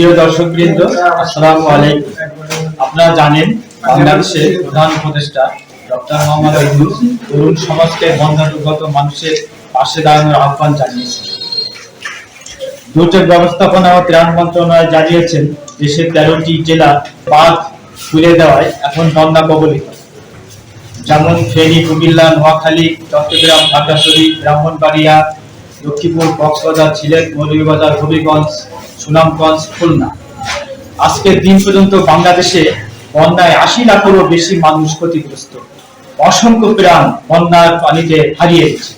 প্রিয় দর্শক বৃন্দ আসসালামু আলাইকুম। আপনারা জানেন, বাংলাদেশের প্রধান উপদেষ্টা ডক্টর মোহাম্মদ ইউনুস তরুণ সমাজকে বন্ধানুগত মানুষের পাশে দাঁড়ানোর আহ্বান জানিয়েছেন। দুর্যোগ ব্যবস্থাপনা ও ত্রাণ মন্ত্রণালয় জানিয়েছেন, দেশের তেরোটি জেলা বাঁধ খুলে দেওয়ায় এখন বন্যা কবলিত। যেমন ফেনী, কুমিল্লা, নোয়াখালী, চট্টগ্রাম খাগড়াছড়ি ব্রাহ্মণবাড়িয়া লক্ষ্মীপুর, কক্সবাজার সিলেট মৌলভীবাজার, হবিগঞ্জ, সুনামগঞ্জ, খুলনা। আজকের দিন পর্যন্ত বাংলাদেশে বন্যায় আশি লাখেরও বেশি মানুষ ক্ষতিগ্রস্ত। অসংখ্য প্রাণ বন্যার পানিতে হারিয়ে গেছে।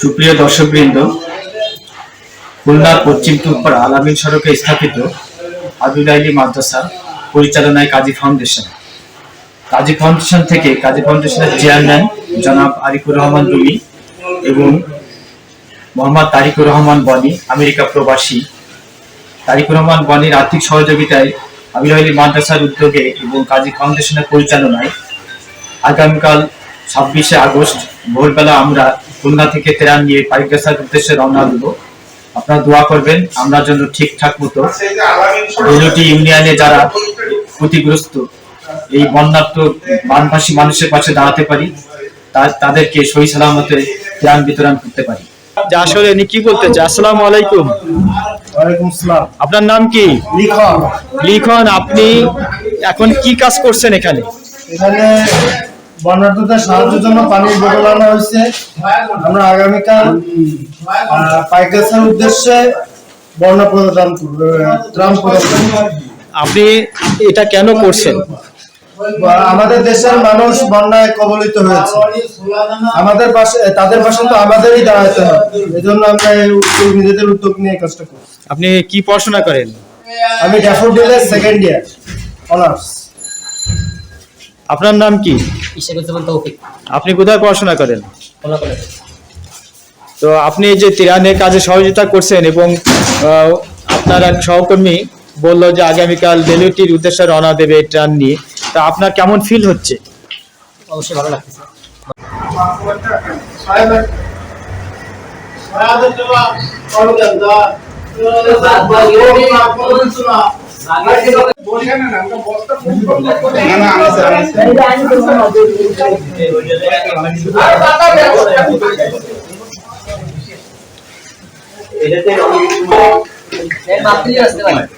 সুপ্রিয় দর্শকবৃন্দ, খুলনার পশ্চিম টুকপাড়া আলামিন সড়কে স্থাপিত আবুলাইলি মাদ্রাসা পরিচালনায় কাজী ফাউন্ডেশন। কাজী ফাউন্ডেশন থেকে, কাজী ফাউন্ডেশনের চেয়ারম্যান জনাব আরিফুর রহমান রুমি এবং মোহাম্মদ তারিকুর রহমান বনি, আমেরিকা প্রবাসী। তারিকুর রহমান বনির আর্থিক সহযোগিতায় আবিরাইলি মাদ্রাসার উদ্যোগে এবং কাজী ফাউন্ডেশনের পরিচালনায় আগামীকাল ছাব্বিশে আগস্ট ভোরবেলা আমরা খুলনা থেকে তেরান নিয়ে পাইকগাছার উদ্দেশ্যে রওনা দেব। আপনারা দোয়া করবেন, আমরা জন্য ঠিকঠাক মতো ইউনিয়নে যারা ক্ষতিগ্রস্ত এই বন্যার্থ বানভাসী মানুষের পাশে দাঁড়াতে পারি তা- তাদেরকে সহি সালামতে ত্রাণ বিতরণ করতে পারি। আসলে উনি কি বলতে চাই আসসালামু আলাইকুম। ওয়ালাইকুম আসসালাম। আপনার নাম কি? লিখন। লিখন আপনি এখন কি কাজ করছেন এখানে? এখানে বন্যার্থদের সাহায্যের জন্য পানির বোতল আনা হয়েছে। আমরা আগামীকাল পাইকাসার উদ্দেশ্যে বন্যা প্রদান ত্রাণ প্রদান আপনি এটা কেন করছেন? আমাদের দেশের মানুষ বন্যায় কবলিত হয়েছে। আমাদের পাশে তাদের পাশে তো আমাদেরই দাঁড়াতে হবে। এজন্য আমরা এই উদ্যোগ নিজেদের উদ্যোগ নিয়ে কাজটা করি আপনি কি পড়াশোনা করেন? আমি ড্যাফোডিলের সেকেন্ড ইয়ার অনার্স আপনার নাম কি? ইশাকুজ্জামান তৌফিক। আপনি কোথায় পড়াশোনা করেন? তো আপনি যে তিরানের কাজে সহযোগিতা করছেন এবং আহ, আপনার এক সহকর্মী বলল যে আগামীকাল বেলুটির উদ্দেশ্যে রওনা দেবে ট্রান নিয়ে। তা আপনার কেমন ফিল হচ্ছে? অবশ্যই ভালো লাগতেছে এর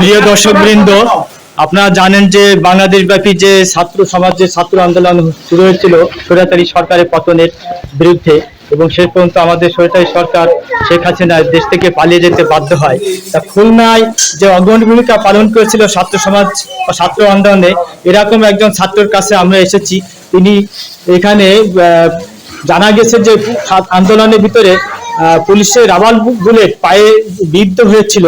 প্রিয় দর্শক বৃন্দ আপনারা জানেন যে বাংলাদেশ ব্যাপী যে ছাত্র সমাজ ছাত্র আন্দোলন শুরু হয়েছিল, স্বৈরাচারী সরকারের পতনের বিরুদ্ধে, এবং শেষ পর্যন্ত আমাদের স্বৈরাচারী সরকার শেখ হাসিনা দেশ থেকে পালিয়ে যেতে বাধ্য হয়। তা খুলনায় যে অগ্রণী ভূমিকা পালন করেছিল ছাত্র সমাজ বা ছাত্র আন্দোলনে, এরকম একজন ছাত্রের কাছে আমরা এসেছি। তিনি এখানে জানা গেছে যে আন্দোলনের ভিতরে পুলিশের রাবার বুলেট পায়ে বিদ্ধ হয়েছিল।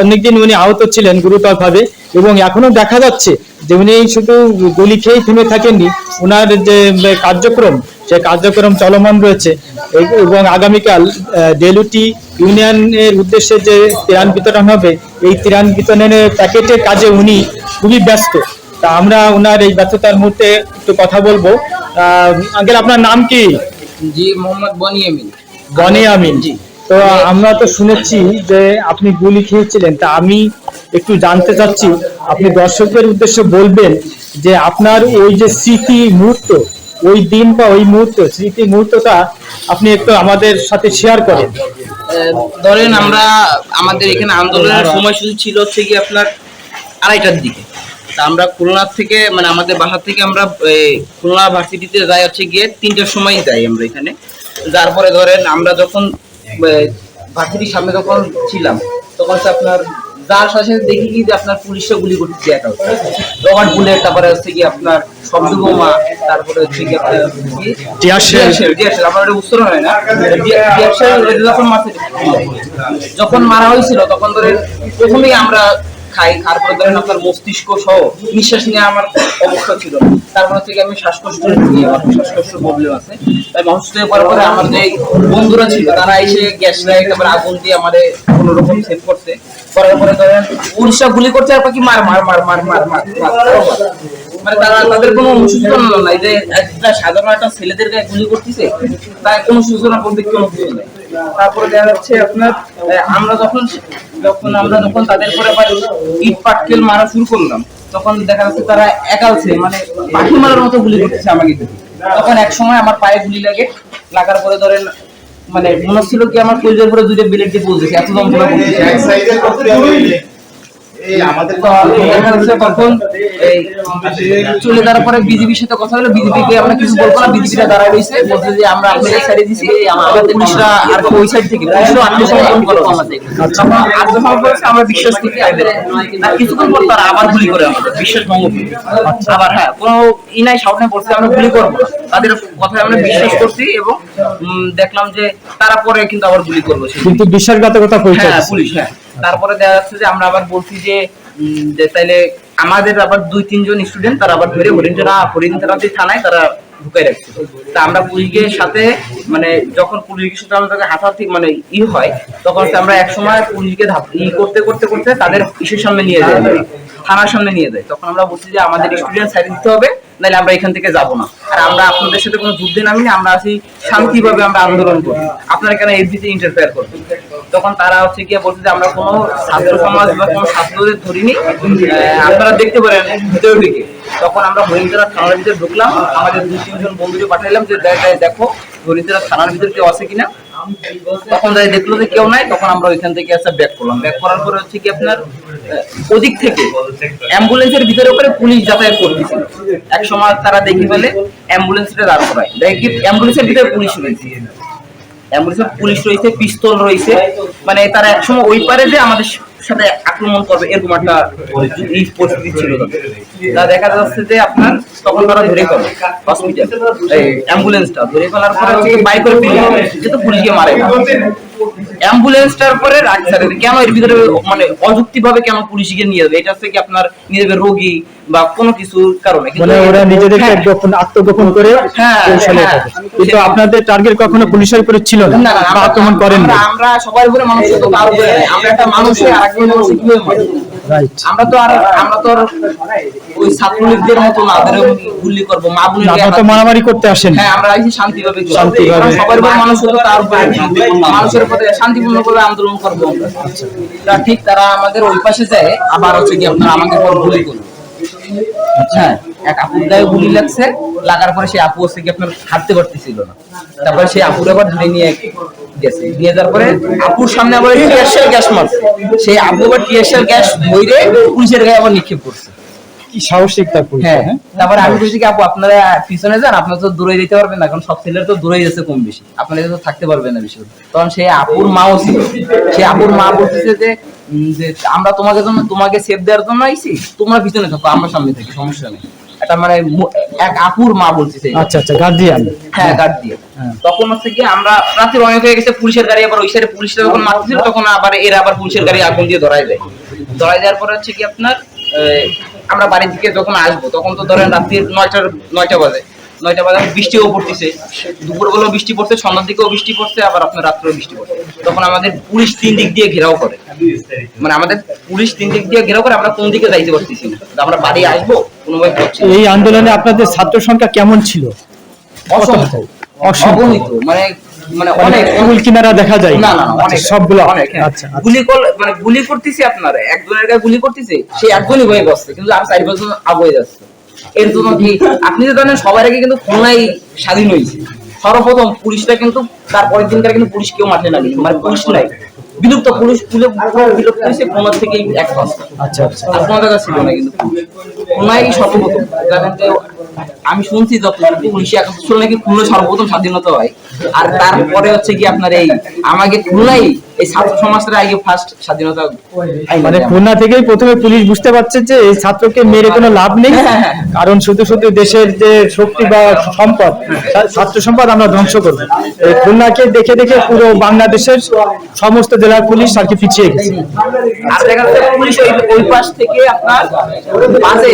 অনেকদিন উনি আহত ছিলেন গুরুতরভাবে এবং এখনও দেখা যাচ্ছে যে উনি শুধু গুলি খেয়েই থেমে থাকেননি ওনার যে কার্যক্রম, সে কার্যক্রম চলমান রয়েছে। এবং আগামীকাল ডেলুটি ইউনিয়নের উদ্দেশ্যে যে ত্রাণ বিতরণ হবে, এই ত্রাণ বিতরণের প্যাকেটের কাজে উনি খুবই ব্যস্ত। তা আমরা ওনার এই ব্যস্ততার মুহূর্তে একটু কথা বলব। আঙ্কেল আপনার নাম কি? জি মোহাম্মদ বনি আমিন। বনি আমিন। জি। তো আমরা তো শুনেছি যে আপনি গুলি খেয়েছিলেন। তা আমি একটু জানতে চাচ্ছি আপনি দর্শকদের উদ্দেশ্যে বলবেন যে আপনার ওই যে স্মৃতি মুহূর্ত ওই দিন বা ওই মুহূর্ত স্মৃতি মুহূর্তটা আপনি একটু আমাদের সাথে শেয়ার করেন। ধরেন আমরা আমাদের এখানে আন্দোলনের সময়সূচি ছিল হচ্ছে কি আপনার আড়াইটার দিকে। আমরা খুলনা থেকে মানে আমাদের বাসা থেকে আমরা খুলনা ভার্সিটিতে যাই হচ্ছে গিয়ে তিনটার সময় যাই আমরা এখানে। যার পরে ধরেন আমরা যখন ভার্সিটির সামনে যখন ছিলাম তখন হচ্ছে আপনার যার সাথে দেখি কি যে আপনার পুলিশরা গুলি করতেছে একা রবার্ট বুলেট তারপরে হচ্ছে কি আপনার শব্দ বোমা তারপরে হচ্ছে কি? আপনার আমার উচ্চারণ হয় না। যখন মারছে যখন মারা হয়েছিল তখন ধরে প্রথমেই আমরা খাই, তারপরে ধরেন আপনার মস্তিষ্ক সহ নিঃশ্বাস নিয়ে আমার অবস্থা ছিল। তারপর থেকে আমি শ্বাসকষ্ট নিয়ে আমার শ্বাসকষ্ট প্রবলেম আছে। তাই অসুস্থ হয়ে পড়ার পরে আমার যে বন্ধুরা ছিল, তারা এসে গ্যাস লাইট তারপরে আগুন দিয়ে আমাদের কোনো রকম সেভ করছে। করার পরে ধরেন পুলিশরা গুলি করছে, আর কি মার মার মার মার মার মার। মানে তারা তাদের কোনো অনুশোচনা নাই যে একটা সাধারণ একটা ছেলেদের গায়ে গুলি করতেছে, তার কোনো সূচনা করতে কোনো কিছু নেই। তারপরে দেখা যাচ্ছে আপনার আমরা যখন যখন আমরা যখন তাদের পরে আবার ইট পাটকেল মারা শুরু করলাম, তখন দেখা যাচ্ছে তারা একালছে মানে পাখি মারার মতো গুলি করতেছে আমাকে তখন এক সময় আমার পায়ে গুলি লাগে, লাগার পরে ধরেন মানে মনে হচ্ছিল কি আমার পরিবার পরে দুইটা বিলেট দিয়ে বলতেছে এত যন্ত্রণা করতেছে। তখন চলে যাওয়ার পরে বিজেপির সাথে কথা হলো বিজেপিকে আমরা কিছু বলব না বিজেপিটা দাঁড়ায় রয়েছে বলছে যে আমরা আপনাদের সাইডে দিছি। আমাদের পুলিশরা আর ওই সাইড থেকে পুলিশরা আত্মসমর্পণ করো আমাদের আত্মসমর্পণ করেছে আমরা বিশ্বাস থেকে আর কিছুক্ষণ পর তারা আবার গুলি করে আমাদের। বিশ্বাস ভঙ্গ আবার হ্যাঁ কোনো ই নাই সামনে পড়ছে আমরা গুলি করব তাদের কথায় আমরা বিশ্বাস করছি এবং দেখলাম যে তারা পরে কিন্তু আবার গুলি করব। কিন্তু বিশ্বাসঘাতকতা পরিচয় হ্যাঁ পুলিশ হ্যাঁ। তারপরে দেখা যাচ্ছে যে আমরা আবার বলছি যে যে তাইলে আমাদের আবার দুই, তিনজন স্টুডেন্ট তারা আবার ধরে হরিণজনা হরিণজনাতে থানায় তারা ঢুকাই রাখছে। তা আমরা পুলিশের সাথে মানে যখন পুলিশের সাথে আমাদের হাতাহাতি মানে ই হয়, তখন আমরা এক সময় পুলিশকে ই করতে করতে করতে তাদের ইসের সামনে নিয়ে যাই থানার সামনে নিয়ে যায় তখন আমরা বলছি যে আমাদের স্টুডেন্ট সাইড দিতে হবে নাহলে আমরা এখান থেকে যাব না। আর আমরা আপনাদের সাথে কোনো যুদ্ধে নামিনি, আমরা আছি শান্তিভাবে আমরা আন্দোলন করি। আপনারা কেন এফডিতে ইন্টারফেয়ার করবেন? তখন তারা হচ্ছে গিয়ে বলছে যে, আমরা কোনো ছাত্র সমাজ বা কোনো ছাত্রদের ধরিনি। আপনারা দেখতে পারেন ভিতরের দিকে। তখন আমরা হরিণতলা থানার ভিতরে ঢুকলাম, আমাদের দুই তিনজন বন্ধুকে পাঠাইলাম যে, দেখ- হরিণতলা থানার ভিতরে কেউ আছে কিনা? তখন যাই দেখল যে কেউ নাই, তখন আমরা ওইখান থেকে একটা ব্যাক করলাম। ব্যাক করার পরে হচ্ছে কি আপনার ওদিক থেকে অ্যাম্বুলেন্সের ভিতরে করে পুলিশ যাতায়াত করতেছিল। এক সময় তারা দেখি ফেলে অ্যাম্বুলেন্সটা দাঁড় করায়। দেখি অ্যাম্বুলেন্সের ভিতরে পুলিশ রয়েছে। অ্যাম্বুলেন্সের পুলিশ রয়েছে, পিস্তল রয়েছে। মানে তারা একসময় ওই পারে যে আমাদের সাথে আক্রমণ করবে এরকম একটা পরিস্থিতি ছিল তা দেখা যাচ্ছে যে আপনার তখন তারা ধরে ফেলে হসপিটাল অ্যাম্বুলেন্সটা ধরে ফেলার পরে বাইক করে যেহেতু পুলিশকে মারে অ্যাম্বুলেন্সটার পরে রাখছে কেন এর ভিতরে মানে অযুক্তি ভাবে কেন পুলিশকে নিয়ে যাবে? এটা হচ্ছে কি আপনার নিয়ে যাবে রোগী বা কোনো কিছুর কারণে। মানে ওরা নিজেদেরকে হ্যাঁ। গোপন আত্মগোপন করে হ্যাঁ, হ্যাঁ। কিন্তু আপনাদের টার্গেট কখনো পুলিশের উপরে ছিল না আক্রমণ করেন আমরা- সবার উপরে মানুষ তো কারও উপরে আমরা একটা মানুষের আরেকজন মানুষের কীভাবে আমরা তো আর আমরা তো ওই ছাত্রলীগদের মতো না ওদের গুলি করব মা বোনের গায়ে তো মারামারি করতে আসেন। হ্যাঁ আমরা আইছি শান্তিভাবে। শান্তিভাবে। সবার উপরে মানুষ হতো তার উপরে মানুষের উপরে শান্তিপূর্ণ করে আন্দোলন করব। আমরা। তা ঠিক তারা আমাদের ওই পাশে যায় আবার হচ্ছে কি আপনারা গুলি করবে হ্যাঁ। এক আপুর গায়ে গুলি লাগছে লাগার পরে সেই আপু হচ্ছে কি আপনার হাঁটতে পারতেছিল না। তারপরে সেই আপুর আবার ধরে নিয়ে গেছে। নিয়ে যাওয়ার পরে আপুর সামনে আবার টিয়ারশেল গ্যাস মারছে। সেই আপু আবার টিয়ারশেল গ্যাস ধরে পুলিশের গায়ে আবার নিক্ষেপ করছে। কি সাহসিক তার হ্যাঁ হ্যাঁ? তারপরে আমি বলছি কি আপু আপনারা পিছনে যান আপনারা তো দূরে যেতে পারবেন না কারণ সব ছেলেরা তো দূরে যাচ্ছে কম বেশি। আপনারা তো থাকতে পারবেন না তখন সেই আপুর মাও ছিল। সেই আপুর মা বলতেছে যে যে আমরা তোমাকে জন্য তোমাকে সেভ দেওয়ার জন্য আইছি তোমরা পিছনে থাকো আমরা সামনে থাকি সমস্যা নেই। এটা মানে এক আপুর মা বলতেছে আচ্ছা আচ্ছা গার্ডিয়ান হ্যাঁ গার্ডিয়ান হ্যাঁ। তখন হচ্ছে কি আমরা রাতের অনেক হয়ে গেছে পুলিশের গাড়ি আবার ওই সাইডে পুলিশরা যখন মারতেছিল তখন আবার এরা আবার পুলিশের গাড়ি আগুন দিয়ে ধরাই দেয়। ধরাই দেওয়ার পরে হচ্ছে কি আপনার আমরা বাড়ির দিকে যখন আসব তখন তো ধরেন রাত্রির নয়টার নয়টা বাজে। নয়টা বাজে বৃষ্টিও পড়তেছে। দুপুর বেলাও বৃষ্টি পড়ছে সন্ধ্যার দিকেও বৃষ্টি পড়ছে আবার আপনার রাত্রেও বৃষ্টি পড়ছে। তখন আমাদের পুলিশ তিন দিক দিয়ে ঘেরাও করে। মানে আমাদের পুলিশ তিন দিক দিয়ে ঘেরাও করে আমরা কোন দিকে যাইতে পারতেছি না। আমরা বাড়ি আসব কোনোভাবে এই আন্দোলনে আপনাদের ছাত্র সংখ্যা কেমন ছিল? অসংখ্য। অগণিত মানে মানে মানে অনেক কুল কিনারা দেখা যায়। না না আচ্ছা, অনেক। সবগুলো অনেক হ্যাঁ। আচ্ছা আচ্ছা। গুলি কর মানে গুলি করতেছি আপনার একজনের গায়ে গুলি করতেছে সে একজনই হয়ে গেছে কিন্তু আর চারি পাঁচজন আগে যাচ্ছে। এর জন্য কি? আপনি যে জানেন সবার আগে কিন্তু খুলনাই স্বাধীন হয়েছে। সর্বপ্রথম পুলিশটা কিন্তু তারপরের দিনকার কিন্তু পুলিশ কেউ মাঠে লাগে মানে পুলিশ নাই। বিলুপ্ত পুলিশ পুলিশ বিলুপ্ত হয়েছে খুলনা থেকে এক পাঁচ আচ্ছা আচ্ছা। আপনাদের কাছে ছিল না কিন্তু। খুলনায় সর্বপ্রথম। জানেন যে আমি শুনছি যতটুকু উনিশশো একাত্তর সালে নাকি খুলনা সর্বপ্রথম স্বাধীনতা হয়। আর তারপরে হচ্ছে কি আপনার এই আমাকে খুলনাই এই ছাত্র সমাজটা আগে ফার্স্ট স্বাধীনতা মানে। খুলনা থেকেই প্রথমে পুলিশ বুঝতে পারছে যে এই ছাত্রকে মেরে কোনো লাভ নেই। হ্যাঁ, হ্যাঁ। কারণ শুধু শুধু দেশের যে শক্তি বা সম্পদ ছাত্র সম্পদ আমরা ধ্বংস করব। এই খুলনাকে দেখে দেখে পুরো বাংলাদেশের সমস্ত জেলার পুলিশ আর পিছিয়ে গেছে আর দেখা যাচ্ছে পুলিশ ওই পাশ থেকে আপনার বাজে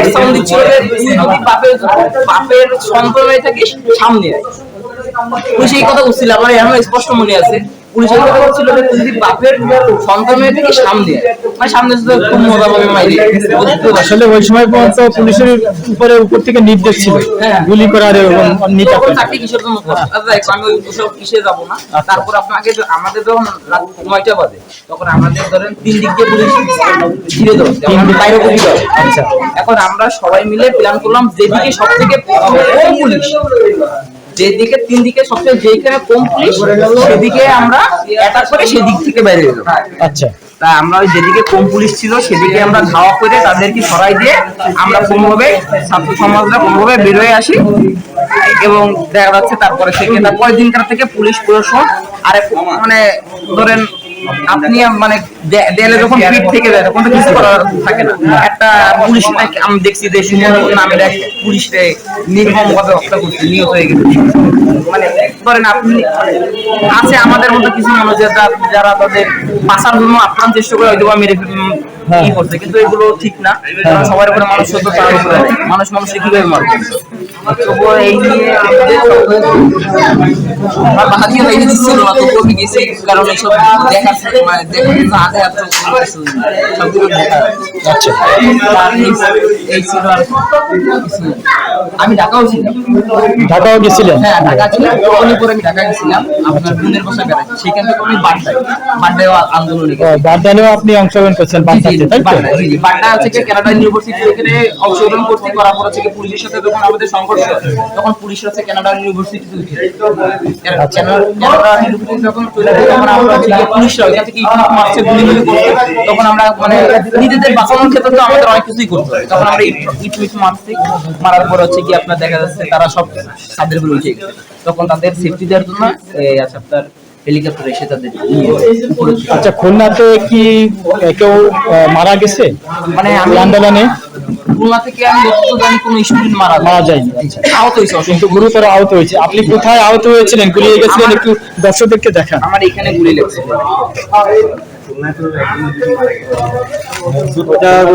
এক সাউন্ড দিচ্ছিল যে তুই যদি বাপের বাপের সন্তান হয়ে সামনে। পুলিশ এই কথা বলছিল, আমার এমন স্পষ্ট মনে আছে পুলিশ কথা বলছিল যে তুই যদি বাপের সন্তান হয়ে থাকিস সামনে মানে সামনে খুব মজা পাবে মাইরি। আসলে ওই সময় পর্যন্ত পুলিশের উপরে উপর থেকে নির্দেশ ছিল। হ্যাঁ। গুলি করার চাকরি কিসের জন্য? আচ্ছা, আমি ওই ওসব কিসে যাব না। তারপর আপনাকে আমাদের যখন রাত নয়টা বাজে তখন আমাদের ধরেন তিন দিক দিয়ে পুলিশ ঘিরে আচ্ছা। এখন আমরা সবাই মিলে প্ল্যান করলাম যেদিকে সব থেকে পুলিশ। যেদিকে তিন দিকে সবচেয়ে যেখানে কম পুলিশ সেদিকে আমরা অ্যাটাক করে সেদিক থেকে বাইরে এলো আচ্ছা। তা আমরা ওই যেদিকে কম পুলিশ ছিল সেদিকে আমরা ধাওয়া করে তাদেরকে সরাই দিয়ে আমরা কোনোভাবে ছাত্র সমাজরা কোনোভাবে বেরোয় আসি। এবং দেখা যাচ্ছে তারপরে সেখানে পরের দিনকার থেকে পুলিশ প্রশাসন আরেক মানে ধরেন আপনি মানে দেয়ালে যখন পিঠ থেকে যায় তখন তো কিছু করার থাকে না। একটা পুলিশ আমি দেখছি যে সুমন নামের এক পুলিশে নির্মম ভাবে হত্যা করছে নিহত হয়ে গেছে। মানে ধরেন আপনি আছে আমাদের মধ্যে কিছু মানুষ যারা যারা তাদের বাঁচার জন্য আপ্রাণ চেষ্টা করে হয়তো মেরে করছে কিন্তু এগুলো ঠিক না। সবার উপরে মানুষ সত্য তার উপরে। মানুষ মানুষকে কীভাবে মারবে? তবুও এই নিয়ে আমাদের আমার বাহাতিও ছিল না তবুও আমি গেছি কারণ এইসব দেখার মানে সবগুলো দেখা আচ্ছা। এই- এই ছিল আর আমি ঢাকাও ছিলাম। ঢাকাও গেছিলেন? হ্যাঁ ঢাকা ছিলাম পরে আমি ঢাকা গেছিলাম আপনার বোনের বাসায় বেড়াচ্ছি সেখান থেকে আমি বাড্ডায় বাড্ডায় আন্দোলনে বারদানেও আপনি অংশগ্রহণ করছেন বাচ্চাতে তাই তো? বাড্ডা, হচ্ছে কি ইউনিভার্সিটি থেকে অংশগ্রহণ করতে করার পর হচ্ছে পুলিশের সাথে যখন আমাদের হয়, তখন পুলিশ হচ্ছে কানাডা ইউনিভার্সিটিতে উঠে যায়। আচ্ছা। কানাডা- কানাডা ইউনিভার্সিটি যখন তখন আমরা হচ্ছে পুলিশরা থেকে মারছে গুলি গুলি করছে তখন আমরা মানে নিজেদের বাঁচানোর ক্ষেত্রে তো আমাদের অনেক কিছুই করতে হয় তখন আমরা ইট মারছি মারার পর হচ্ছে কি আপনার দেখা যাচ্ছে তারা সব তাদের উঠে তখন তাদের সেফটি দেওয়ার জন্য আছে আপনার হেলিকপ্টার এসে তাদের। আচ্ছা খুলনাতে কি কেউ মারা গেছে মানে আমি আন্দোলনে খুলনা থেকে আমি যতটুকু জানি কোনো স্টুডেন্ট মারা মারা যায়নি আহত হয়েছে কিন্তু গুরুতর আহত হয়েছে। আপনি কোথায় আহত হয়েছিলেন? গুলিয়ে গেছিলেন? একটু দর্শকদেরকে দেখান। আমার এখানে গুলি লেগেছে।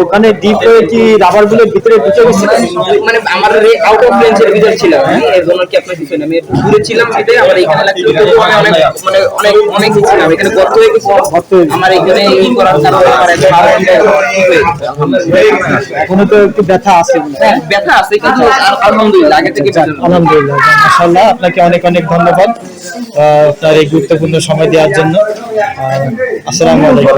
ওখানে ডিপ হয়ে কি রাবার ভিতরে ঢুকে গেছিল মানে আমার আউট অফ রেঞ্জের ভিতরে ছিলাম হ্যাঁ? এর জন্য কি আপনার কিছু না আমি দূরে ছিলাম আমার এখানে লাগছিল অনেক মানে অনেক অনেক ছিলাম। এখানে গর্ত হয়ে গেছিল গেছে। আমার এখানে ই করার কারণে আমার গেছে। এখনও তো একটু ব্যথা আছে হ্যাঁ। ব্যথা আছে কিন্তু আলহামদুলিল্লাহ আগে থেকে আলহামদুলিল্লাহ মাশাআল্লাহ আপনাকে অনেক অনেক ধন্যবাদ। আহ, আপনার এই গুরুত্বপূর্ণ সময় দেওয়ার জন্য। আসসালামু আলাইকুম।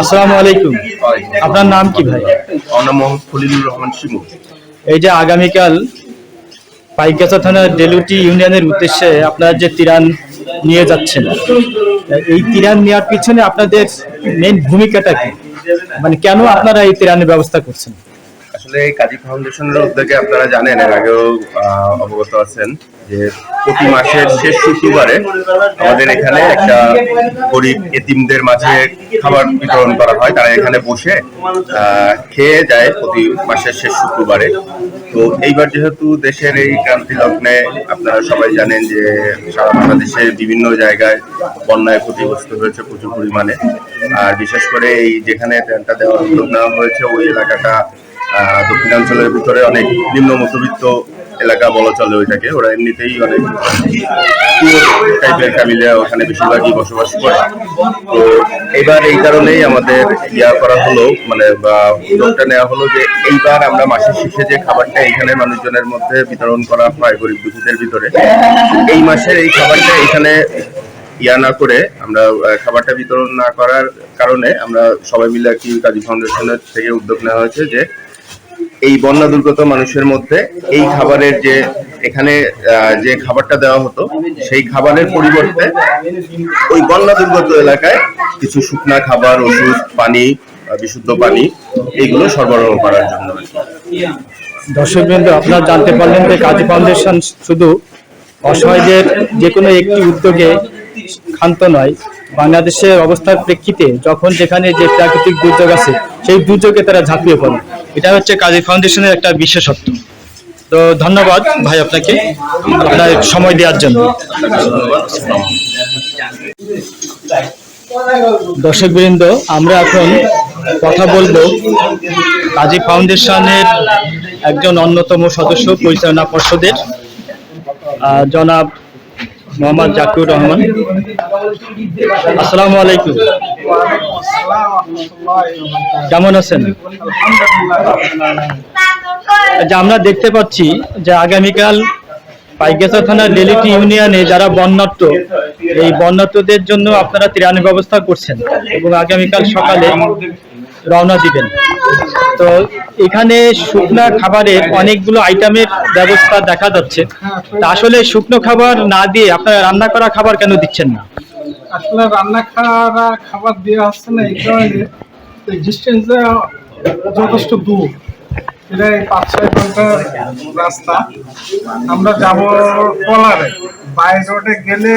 আসসালামু আলাইকুম। আপনার নাম কি ভাই? আমার নাম মোহাম্মদ খলিলুর রহমান শিমু। এই যে আগামীকাল পাইকগাছা থানার ডেলুটি ইউনিয়নের উদ্দেশ্যে আপনারা যে তিরান নিয়ে যাচ্ছেন এই তিরান নেওয়ার পিছনে আপনাদের মেন ভূমিকাটা কি? মানে কেন আপনারা এই তিরানের ব্যবস্থা করছেন? আসলে কাজী ফাউন্ডেশনের উদ্যোগে আপনারা জানেন, এর আগেও অবগত আছেন যে প্রতি মাসের শেষ শুক্রবারে আমাদের এখানে একটা গরিব এতিমদের মাঝে খাবার বিতরণ করা হয়। তারা এখানে বসে খেয়ে যায় প্রতি মাসের শেষ শুক্রবারে। তো এইবার যেহেতু দেশের এই ক্রান্তি লগ্নে আপনারা সবাই জানেন যে সারা বাংলাদেশের বিভিন্ন জায়গায় বন্যায় ক্ষতিগ্রস্ত হয়েছে প্রচুর পরিমাণে। আর বিশেষ করে এই যেখানে দেওয়ার উদ্যোগ নেওয়া হয়েছে, ওই এলাকাটা দক্ষিণাঞ্চলের ভিতরে অনেক নিম্ন মধ্যবিত্ত এলাকা বলা চলে ওইটাকে। ওরা এমনিতেই অনেক টাইপের ফ্যামিলি ওখানে বেশিরভাগই বসবাস করে। তো এইবার এই কারণেই আমাদের ইয়া করা হলো মানে বা উদ্যোগটা নেওয়া হলো যে এইবার আমরা মাসের শেষে যে খাবারটা এখানে মানুষজনের মধ্যে বিতরণ করা হয় গরিব দুঃখীদের ভিতরে, এই মাসের এই খাবারটা এখানে ইয়া না করে আমরা খাবারটা বিতরণ না করার কারণে আমরা সবাই মিলে কি কাজী ফাউন্ডেশনের থেকে উদ্যোগ নেওয়া হয়েছে যে এই বন্যা দুর্গত মানুষের মধ্যে এই খাবারের যে, এখানে যে খাবারটা দেওয়া হতো, সেই খাবারের পরিবর্তে ওই বন্যা দুর্গত এলাকায় কিছু শুকনা খাবার, ওষুধ, পানি বিশুদ্ধ পানি এইগুলো সরবরাহ করার জন্য। দর্শকবৃন্দ আপনারা জানতে পারলেন যে কাজী ফাউন্ডেশন শুধু অসহায়দের যে কোনো একটি উদ্যোগে ক্ষান্ত নয় বাংলাদেশের অবস্থার প্রেক্ষিতে যখন যেখানে যে প্রাকৃতিক দুর্যোগ আছে, সেই দুর্যোগে তারা ঝাঁপিয়ে পড়ে। এটা হচ্ছে কাজী ফাউন্ডেশনের একটা বিশেষত্ব। তো ধন্যবাদ ভাই আপনাকে আপনার সময় দেওয়ার জন্য। দর্শকবৃন্দ, আমরা এখন কথা বলব কাজী ফাউন্ডেশনের একজন অন্যতম সদস্য পরিচালনা পর্ষদের জনাব মোহাম্মদ জাকিউর রহমান। আসসালামু আলাইকুম। কেমন আছেন? যে আমরা দেখতে পাচ্ছি যে আগামীকাল পাইকেসা থানার ডেলিটি ইউনিয়নে যারা বন্যার্থ, এই বন্যার্থদের জন্য আপনারা ত্রাণের ব্যবস্থা করছেন এবং আগামীকাল সকালে রওনা দিবেন। তো এখানে শুকনা খাবারের অনেকগুলো আইটেমের ব্যবস্থা দেখা যাচ্ছে। তা আসলে শুকনো খাবার না দিয়ে আপনারা রান্না করা খাবার কেন দিচ্ছেন না? আসলে রান্না খাওয়া খাবার দেওয়া হচ্ছে না, এই কারণে ডিস্টেন্সে যথেষ্ট দূর। এটা পাঁচ ছয় ঘণ্টার রাস্তা। আমরা যাব ট্রলারে বাই রোডে গেলে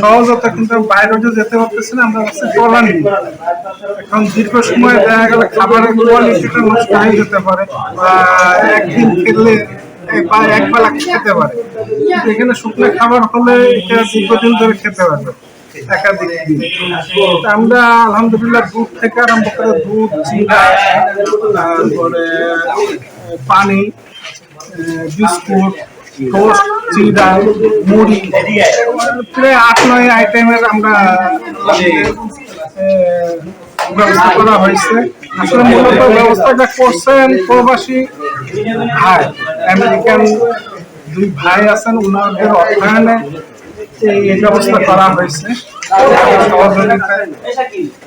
সহজত কিন্তু বাই রোডে যেতে পারতেছি না, আমরা হচ্ছে নিই এখন দীর্ঘ সময় দেখা গেলে খাবারের কোয়ালিটিটা নষ্ট হয়ে যেতে পারে বা একদিন খেলে এই বা এক বেলা খেতে পারে। এখানে শুকনো খাবার হলে এটা দীর্ঘদিন ধরে খেতে পারবে আমরা আলহামদুলিল্লাহ দুধ থেকে আরম্ভ করে দুধ চিরা তারপরে পানি বিস্কুট মুড়ি আট নয় আইটেমের আমরা আহ, ব্যবস্থা করা হয়েছে। আসলে মূলত ব্যবস্থাটা করছেন প্রবাসী ভাই আমেরিকান দুই ভাই আছেন ওনাদের অর্থায়নে এই ব্যবস্থা করা হয়েছে।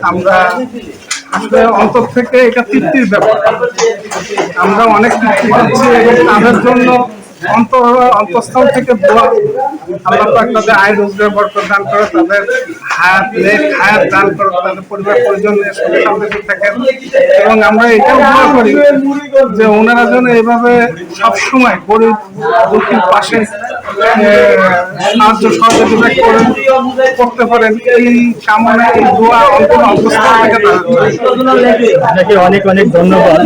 আমরা আসলে অন্তর থেকে এটা তৃপ্তির ব্যাপার। আমরা অনেক তৃপ্তি পাচ্ছি এবং তাদের জন্য অন্তর অন্তঃস্থল থেকে দোয়া আল্লাহ পাক তাদের আয় রোজগার, বরকত দান করে, তাদের হায়াত লেখ হায়াত দান করে, তাদের পরিবার, পরিজন শান্তিতে থাকেন। এবং আমরা এটাও মনে করি যে ওনারা যেন এইভাবে সবসময় গরিব দুঃখীর পাশে সাহায্য সহযোগিতা করেন করতে পারেন এই সামনে এই দোয়া থেকে আপনাকে অনেক অনেক ধন্যবাদ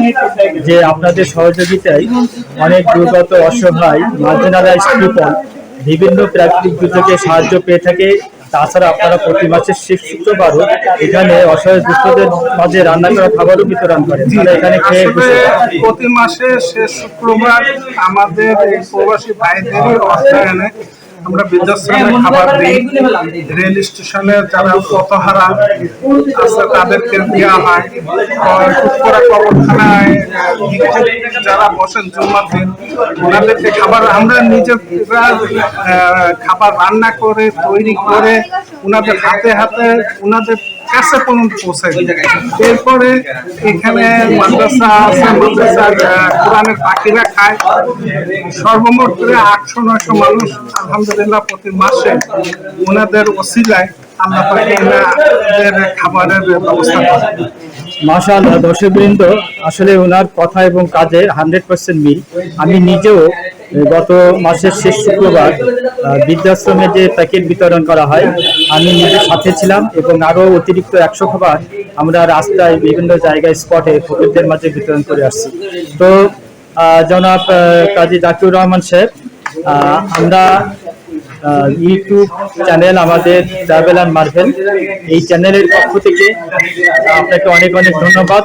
যে আপনাদের সহযোগিতায় অনেক দুর্গত অসহায় মার্জিনালাইজ পিপল বিভিন্ন প্রাকৃতিক দুর্যোগে সাহায্য পেয়ে থাকে। তাছাড়া আপনারা প্রতি মাসে শেষ শুক্রবারও এখানে অসহায় দুস্থদের মাঝে রান্না করা খাবারও বিতরণ করেন। তারা এখানে খেয়ে প্রতি মাসে শেষ শুক্রবার আমাদের এই প্রবাসী ভাইদের অর্থায়নে আমরা বৃদ্ধাশ্রমে খাবার দিই রেল স্টেশনে যারা পথহারা আছে তাদেরকে দেওয়া হয়। কবরখানায় যারা বসেন জুম্মার দিন ওনাদেরকে খাবার আমরা নিজেরা খাবার রান্না করে তৈরি করে ওনাদের হাতে হাতে ওনাদের কাছে পর্যন্ত পৌঁছে দিই। এরপরে এখানে মাদ্রাসা আছে মাদ্রাসার আহ, কোরআনের পাখিরা খায়। সর্বমোট প্রায় আটশো নয়শো মানুষ আলহামদুলিল্লাহ প্রতি মাসে ওনাদের ওসিলায় আল্লাহ পাকে খাবারের ব্যবস্থা করে। মাশাআল্লাহ দর্শকবৃন্দ আসলে ওনার কথা এবং কাজে হান্ড্রেড পার্সেন্ট মিল। আমি নিজেও গত মাসের শেষ শুক্রবার বৃদ্ধাশ্রমে যে প্যাকেট বিতরণ করা হয়, আমি নিজের সাথে ছিলাম এবং আরও অতিরিক্ত একশো খাবার আমরা রাস্তায় বিভিন্ন জায়গায় স্পটে ফকিরদের মাঝে বিতরণ করে আসছি। তো জনাব কাজী জাকিউর রহমান সাহেব আমরা ইউটিউব চ্যানেল আমাদের ট্রাভেল অ্যান্ড মার্ভেল এই চ্যানেলের পক্ষ থেকে আপনাকে অনেক অনেক ধন্যবাদ।